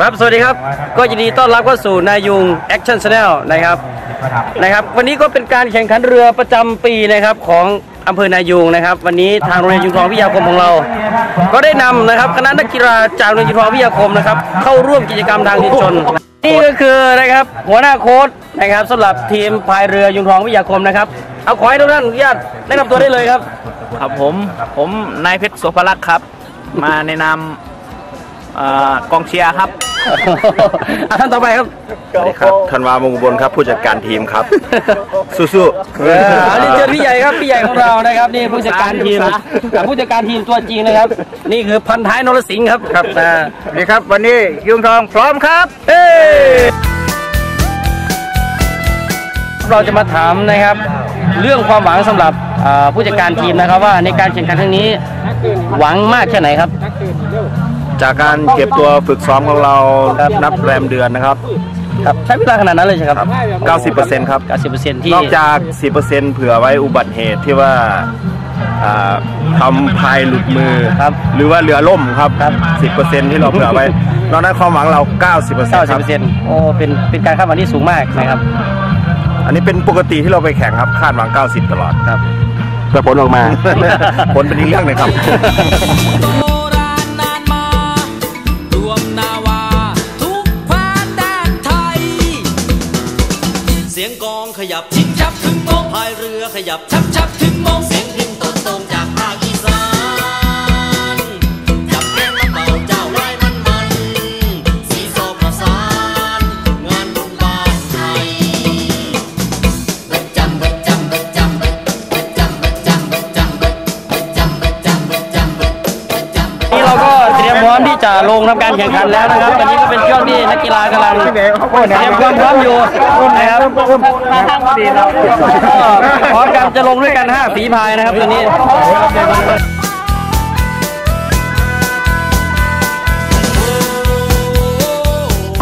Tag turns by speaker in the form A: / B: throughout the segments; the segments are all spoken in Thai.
A: ครับ สวัสดีครับ ก็ยินดีต้อนรับเข้าสู่นายุงแอคชั่นชาแนลนะครับ นะครับ วันนี้ก็เป็นการแข่งขันเรือประจำปีนะครับของอำเภอนายุงนะครับ วันนี้ทางโรงเรียนยุงทองวิทยาคมของเรา ก็ได้นำนะครับคณะนักกีฬาจากโรงเรียนยุงทองวิทยาคมนะครับ เข้าร่วมกิจกรรมทางชุมชน นี่ก็คือนะครับหัวหน้าโค้ชนะครับสำหรับทีมพายเรือยุงทองวิทยาคมนะครับ เอาขอให้ทุกท่านอนุญาตแนะนำตัวได้เลยครับ
B: ครับผมผมนายเพชรโสภลักษ์ครับ มาในนาม กองเชียร์ครับ
A: อะท่านต่อไปครับ
C: สวัสดีครับธันวามงคลบลครับ ผู้จัดการทีมครับ สู้
A: เอออันนี้เจอพี่ใหญ่ครับพี่ใหญ่ของเรานะครับนี่ผู้จัดการทีมกับผู้จัดการทีมตัวจริงนะครับ นี่คือพันท้ายนรสิงห์ครับครับนะ
C: ๆสวัสดีครับ วันนี้ยุงทองพร้อมครับ
A: เอ้ยเราจะมาถามนะครับ เรื่องความหวังสำหรับอ่าผู้จัดการทีมนะครับว่าในการแข่งขันครั้งนี้หวังมากแค่ไหนครับ
C: จากการเก็บตัวฝึกซ้อมของเรานับแรมเดือนนะครับ
A: ครับใช้เวลาขนาดนั้นเลยใช่ครับ
C: 90%ครับ
A: 90%ที่
C: นอกจาก 10%เผื่อไว้อุบัติเหตุที่ว่าอ่าทำพายหลุดมือ
A: ครับ
C: หรือว่าเรือล่มครับ
A: ครับ
C: 10%ที่เราเผื่อไว้ นอกนั้นความหวังเรา 90%ครับ
A: 90%โอ้เป็นเป็นการคาดหวังที่สูงมากนะครับ
C: อันนี้เป็นปกติที่เราไปแข่งครับคาดหวัง 90 ตลอด
A: ครับ
C: แต่ผลออกมา ผลเป็นอีกเรื่องหนึงครับ
D: ขยับชิบชับถึงโมงพายเรือขยับชับชับถึงโมงเสียงพินต้นตรงจาก จะ
A: ลงทำการแข่งขันแล้วนะครับตอนนี้ก็เป็นช่วงที่นักกีฬากำลังเตรียมความพร้อมอยู่นะครับก็พร้อมกันจะลงด้วยกัน5ฝีพายนะครับตอนนี้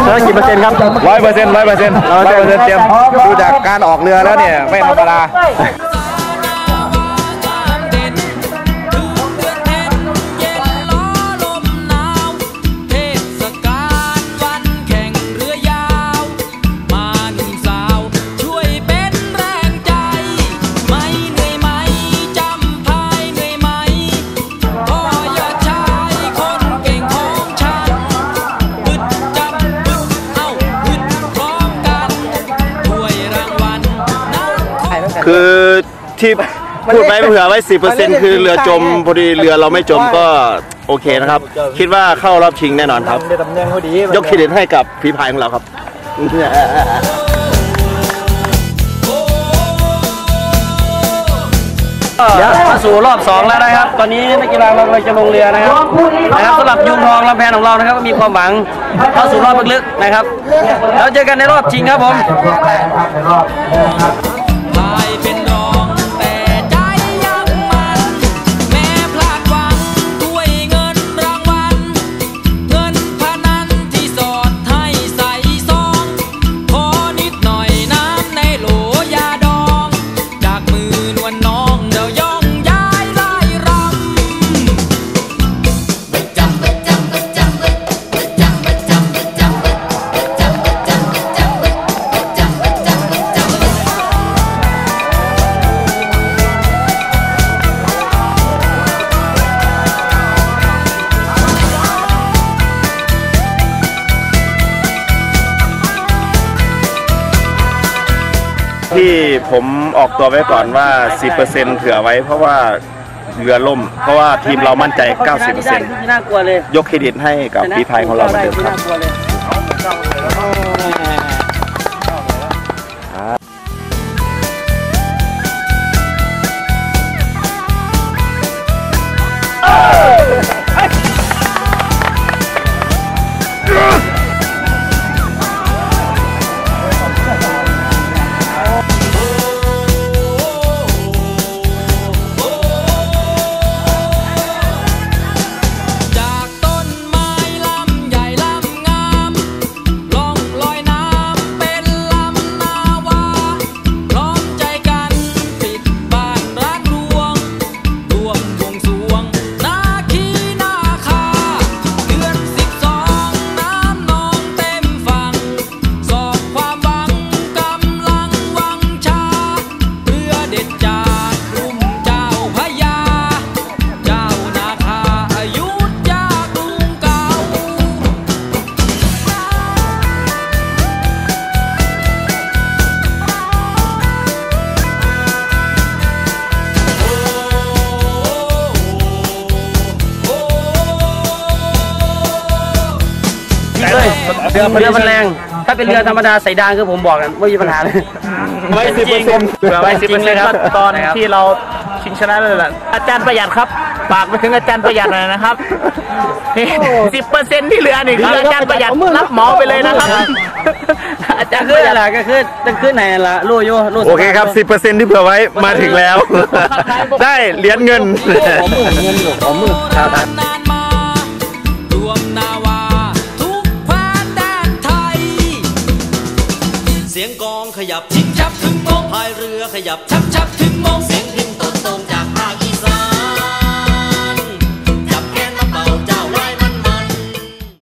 C: แล้วกี่เปอร์เซ็นต์ครับร้อยเปอร์เซ็นต์ร้อยเปอร์เซ็นต์ร้อยเปอร์เซ็นต์เตรียมดูจากการออกเรือแล้วเนี่ยไม่ธรรมดา
D: คือ
C: ที่พูดไว้เผื่อไว้สิบเปอร์เซ็นต์คือเรือจมพอดีเรือเราไม่จมก็โอเคนะครับ คิดว่าเข้ารอบชิงแน่นอนครับยกเครดิตให้กับฝีพายของเราครับ
A: ก็มาสู่รอบ2แล้วนะครับ ตอนนี้นักกีฬาเรากำลังจะลงเรือนะครับนะครับสำหรับยุงทองลำแพนของเรานะครับก็มีความหวังเข้าสู่รอบลึกๆนะครับแล้วเจอกันในรอบชิงครับผม
D: มือ
C: ที่ผมออกตัวไว้ก่อนว่า 10%เผื่อไว้เพราะว่าเรือล่ม เพราะว่าทีมเรามั่นใจ 90%
A: ที่น่ากลัวเลย
C: ยกเครดิตให้กับฝีพายของเราเหมือนเดิมครับ
A: เรือเรือมันแรง ถ้าเป็นเรือธรรมดาใส่ดางคือผมบอกกันไม่มีปัญหาเลย
C: ไว้สิบเปอร์เซ็นต์
B: เผื่อไว้สิบเปอร์เซ็นต์ก็ตอน
A: นะครับ
B: ที่เราชิงชนะเลยแหละอาจารย์ประหยัดครับฝากไปถึงอาจารย์ประหยัดหน่อยนะครับนี่สิบเปอร์เซ็นต์ที่เหลือนี่คืออาจารย์ประหยัดรับเหมาไปเลยนะครับ อาจารย์ป
A: คือ
B: ระหยั
A: อะ
B: ด
A: ไรก็คือต้องขึ้นไหนละลู่อยู่ลู่
C: โอเคครับสิบเปอร์เซ็นต์ที่เผื่อไว้มาถึงแล้ว ได้เหรียญเงิน
A: ผมมือเงินอยู่ผมมือครับ
D: เสียงกองขยับชิบชับถึงมงพายเรือขยับชับชับถึงมงเสียงดิงต้นตรงจาก